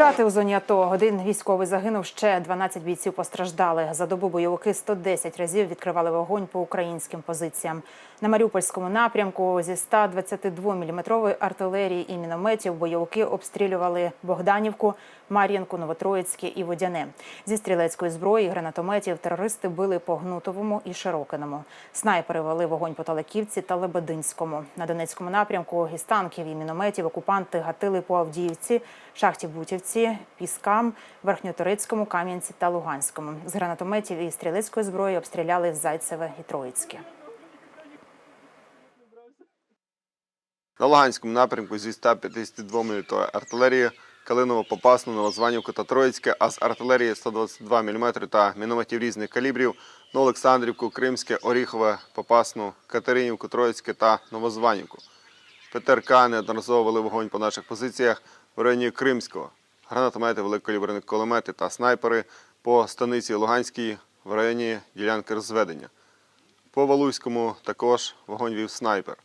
Втрати у зоні АТО. Один військовий загинув, ще 12 бійців постраждали. За добу бойовики 110 разів відкривали вогонь по українським позиціям. На Маріупольському напрямку зі 122-мм артилерії і мінометів бойовики обстрілювали Богданівку, Мар'їнку, Новотроїцьке і Водяне. Зі стрілецької зброї гранатометів терористи били по Гнутовому і Широкиному. Снайпери вели вогонь по Талаківці та Лебединському. На Донецькому напрямку із танків і мінометів окупанти гатили по Авдіївці, Шахті Бутівці, Піскам, Верхньоторицькому, Кам'янці та Луганському. З гранатометів і стрілецької зброї обстріляли Зайцеве і Троїцьке. На Луганському напрямку зі 152 мм артилерії Калиново Попасну, Новозванівку та Троїцьке, а з артилерії 122 мм та мінометів різних калібрів на Олександрівку, Кримське, Оріхове, Попасну, Катеринівку, Троїцьке та Новозванівку. ПТРК неодноразово вели вогонь по наших позиціях в районі Кримського. Гранатомети, великокаліберні кулемети та снайпери по станиці Луганській в районі ділянки розведення. По Валуйському також вогонь вів снайпер.